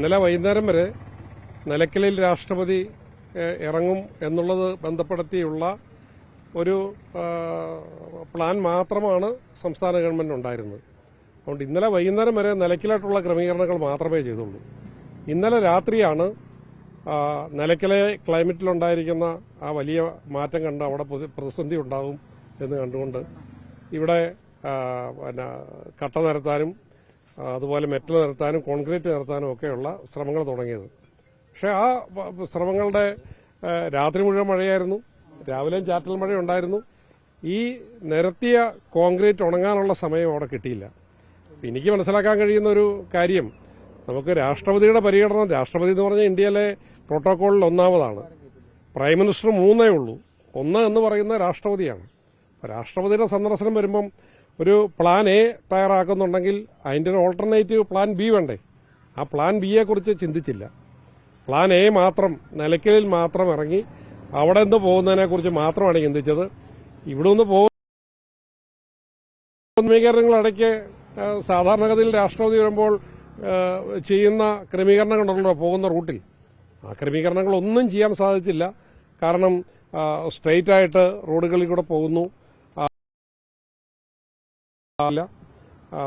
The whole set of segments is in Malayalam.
ഇന്നലെ വൈകുന്നേരം വരെ നിലയ്ക്കലിൽ രാഷ്ട്രപതി ഇറങ്ങും എന്നുള്ളത് ബന്ധപ്പെടുത്തിയുള്ള ഒരു പ്ലാൻ മാത്രമാണ് സംസ്ഥാന ഗവൺമെന്റ് ഉണ്ടായിരുന്നത്. അതുകൊണ്ട് ഇന്നലെ വൈകുന്നേരം വരെ നിലയ്ക്കലായിട്ടുള്ള ക്രമീകരണങ്ങൾ മാത്രമേ ചെയ്തുള്ളൂ. ഇന്നലെ രാത്രിയാണ് നിലയ്ക്കലെ ക്ലൈമറ്റിലുണ്ടായിരിക്കുന്ന ആ വലിയ മാറ്റം കണ്ട് അവിടെ പ്രതിസന്ധി ഉണ്ടാകും എന്ന് കണ്ടുകൊണ്ട് ഇവിടെ പിന്നെ കട്ട നിരത്താനും അതുപോലെ മെറ്റൽ നിർത്താനും കോൺക്രീറ്റ് നിർത്താനും ഒക്കെയുള്ള ശ്രമങ്ങൾ തുടങ്ങിയത്. പക്ഷെ ആ ശ്രമങ്ങളുടെ രാത്രി മുഴുവൻ മഴയായിരുന്നു. രാവിലെയും ചാറ്റൽ മഴ ഉണ്ടായിരുന്നു ഈ നിരത്തിയ കോൺക്രീറ്റ് ഉണങ്ങാനുള്ള സമയം അവിടെ കിട്ടിയില്ല. എനിക്ക് മനസ്സിലാക്കാൻ കഴിയുന്ന ഒരു കാര്യം നമുക്ക് രാഷ്ട്രപതിയുടെ പരിഗണന രാഷ്ട്രപതി എന്ന് പറഞ്ഞാൽ ഇന്ത്യയിലെ പ്രോട്ടോക്കോളിൽ ഒന്നാമതാണ്. പ്രൈം മിനിസ്റ്റർ മൂന്നേ ഉള്ളൂ. ഒന്ന് എന്ന് പറയുന്ന രാഷ്ട്രപതിയാണ്. രാഷ്ട്രപതിയുടെ സന്ദർശനം വരുമ്പം ഒരു പ്ലാൻ എ തയ്യാറാക്കുന്നുണ്ടെങ്കിൽ അതിന്റെ ഒരു ഓൾട്ടർനേറ്റീവ് പ്ലാൻ ബി വേണ്ടേ? ആ പ്ലാൻ ബിയെ കുറിച്ച് ചിന്തിച്ചില്ല. പ്ലാൻ എ മാത്രം നിലയ്ക്കലിൽ മാത്രം ഇറങ്ങി അവിടെ നിന്ന് പോകുന്നതിനെ കുറിച്ച് മാത്രമാണ് ചിന്തിച്ചത്. ഇവിടെ നിന്ന് ക്രമീകരണങ്ങളിടയ്ക്ക് സാധാരണഗതിയിൽ രാഷ്ട്രപതി വരുമ്പോൾ ചെയ്യുന്ന ക്രമീകരണങ്ങളുണ്ടല്ലോ പോകുന്ന റൂട്ടിൽ. ആ ക്രമീകരണങ്ങളൊന്നും ചെയ്യാൻ സാധിച്ചില്ല. കാരണം സ്ട്രെയിറ്റ് ആയിട്ട് റോഡുകളിൽ കൂടെ പോകുന്നു.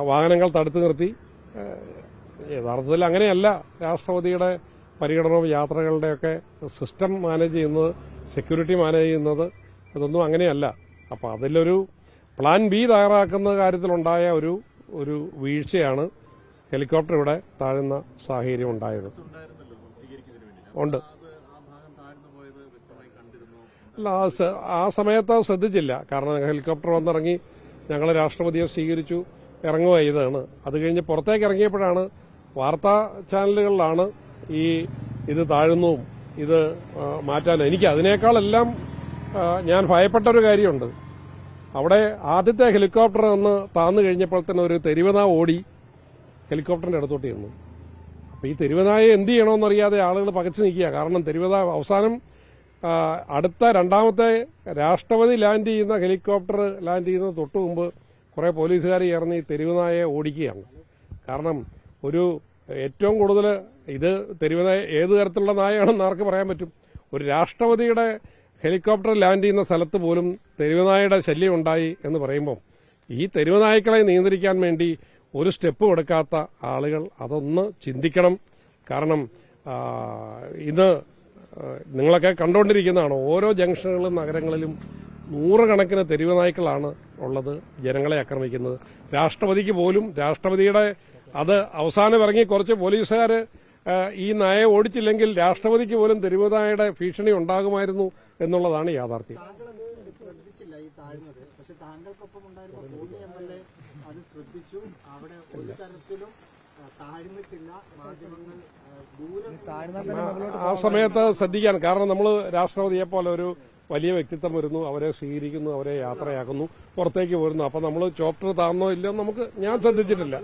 വാഹനങ്ങൾ തടുത്തു നിർത്തി. യഥാർത്ഥത്തിൽ അങ്ങനെയല്ല. രാഷ്ട്രപതിയുടെ പരിഗണനവും യാത്രകളുടെയൊക്കെ സിസ്റ്റം മാനേജ് ചെയ്യുന്നത് സെക്യൂരിറ്റി മാനേജ് ചെയ്യുന്നത് ഇതൊന്നും അങ്ങനെയല്ല. അപ്പോൾ അതിലൊരു പ്ലാൻ ബി തയ്യാറാക്കുന്ന കാര്യത്തിലുണ്ടായ ഒരു ഒരു വീഴ്ചയാണ് ഹെലികോപ്റ്റർ ഇവിടെ താഴുന്ന സാഹചര്യം ഉണ്ടായത്. ഉണ്ട്. അല്ല ആ സമയത്ത് ശ്രദ്ധിച്ചില്ല. കാരണം ഹെലികോപ്റ്റർ വന്നിറങ്ങി ഞങ്ങൾ രാഷ്ട്രപതിയെ സ്വീകരിച്ചു ഇറങ്ങുക ചെയ്തതാണ്. അത് കഴിഞ്ഞ് പുറത്തേക്ക് ഇറങ്ങിയപ്പോഴാണ് വാർത്താ ചാനലുകളിലാണ് ഈ ഇത് താഴുന്നതും ഇത് മാറ്റാൻ. എനിക്ക് അതിനേക്കാളെല്ലാം ഞാൻ ഭയപ്പെട്ട ഒരു കാര്യമുണ്ട്. അവിടെ ആദ്യത്തെ ഹെലികോപ്റ്റർ ഒന്ന് താന്നു കഴിഞ്ഞപ്പോൾ തന്നെ ഒരു തെരുവന ഓടി ഹെലികോപ്റ്ററിന്റെ അടുത്തോട്ട് ചെന്നു. അപ്പൊ ഈ തെരുവനായെ എന്ത് ചെയ്യണമെന്നറിയാതെ ആളുകൾ പകച്ചു നിൽക്കുക. കാരണം തെരുവന അവസാനം അടുത്ത രണ്ടാമത്തെ രാഷ്ട്രപതി ലാൻഡ് ചെയ്യുന്ന ഹെലികോപ്റ്റർ ലാൻഡ് ചെയ്യുന്ന തൊട്ടു മുമ്പ് കുറെ പോലീസുകാർ ഇറങ്ങി ഈ ഓടിക്കുകയാണ്. കാരണം ഒരു ഏറ്റവും കൂടുതൽ ഇത് തെരുവനായ ഏത് തരത്തിലുള്ള നായയാണെന്ന് ആർക്ക് പറയാൻ പറ്റും? ഒരു രാഷ്ട്രപതിയുടെ ഹെലികോപ്റ്റർ ലാൻഡ് ചെയ്യുന്ന സ്ഥലത്ത് പോലും തെരുവനായയുടെ ശല്യം ഉണ്ടായി എന്ന് പറയുമ്പോൾ ഈ തെരുവനായ്ക്കളെ നിയന്ത്രിക്കാൻ വേണ്ടി ഒരു സ്റ്റെപ്പ് കൊടുക്കാത്ത ആളുകൾ അതൊന്ന് ചിന്തിക്കണം. കാരണം ഇത് നിങ്ങളൊക്കെ കണ്ടുകൊണ്ടിരിക്കുന്നതാണ്? ഓരോ ജംഗ്ഷനുകളിലും നഗരങ്ങളിലും നൂറുകണക്കിന് തെരുവ് നായ്ക്കളാണ് ഉള്ളത് ജനങ്ങളെ ആക്രമിക്കുന്നത്. രാഷ്ട്രപതിക്ക് പോലും രാഷ്ട്രപതിയുടെ അത് അവസാനം ഇറങ്ങി കുറച്ച് പോലീസുകാർ ഈ നായ ഓടിച്ചില്ലെങ്കിൽ രാഷ്ട്രപതിക്ക് പോലും തെരുവ് നായയുടെ ഭീഷണി ഉണ്ടാകുമായിരുന്നു എന്നുള്ളതാണ് യാഥാർത്ഥ്യം. താങ്കൾക്കൊപ്പം ഉണ്ടായിരുന്ന അത് ശ്രദ്ധിച്ചു. അവിടെ ഒരു തരത്തിലും ആ, സമയത്ത് ശ്രദ്ധിക്കാൻ കാരണം നമ്മൾ രാഷ്ട്രപതിയെ പോലെ ഒരു വലിയ വ്യക്തിത്വം വരുന്നു അവരെ സ്വീകരിക്കുന്നു അവരെ യാത്രയാക്കുന്നു പുറത്തേക്ക് വരുന്നു. അപ്പൊ നമ്മൾ ചോപ്റ്റർ താന്നോ ഇല്ലയോ നമുക്ക് ഞാൻ ശ്രദ്ധിച്ചിട്ടില്ല.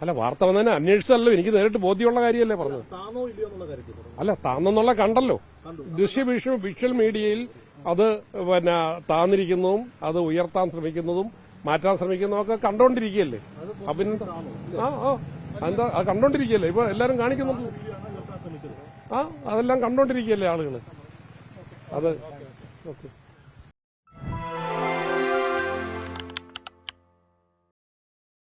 അല്ല വാർത്ത വന്നതിനെ അന്വേഷിച്ചല്ലോ എനിക്ക് നേരിട്ട് ബോധ്യമുള്ള കാര്യമല്ലേ പറഞ്ഞത്. അല്ല താന്നെന്നുള്ള കണ്ടല്ലോ. ദൃശ്യ വിഷ്വൽ വിഷ്വൽ മീഡിയയിൽ അത് പിന്നെ താന്നിരിക്കുന്നതും അത് ഉയർത്താൻ ശ്രമിക്കുന്നതും മാറ്റാൻ ശ്രമിക്കുന്നതൊക്കെ കണ്ടോണ്ടിരിക്കുകയല്ലേ? അപ്പൊ ആ ആ. എന്താ അത് കണ്ടോണ്ടിരിക്കുകയല്ലേ? ഇപ്പൊ എല്ലാരും കാണിക്കുന്നുണ്ട് ആ അതെല്ലാം കണ്ടോണ്ടിരിക്കുകയല്ലേ ആളുകൾ അത് ഓക്കെ.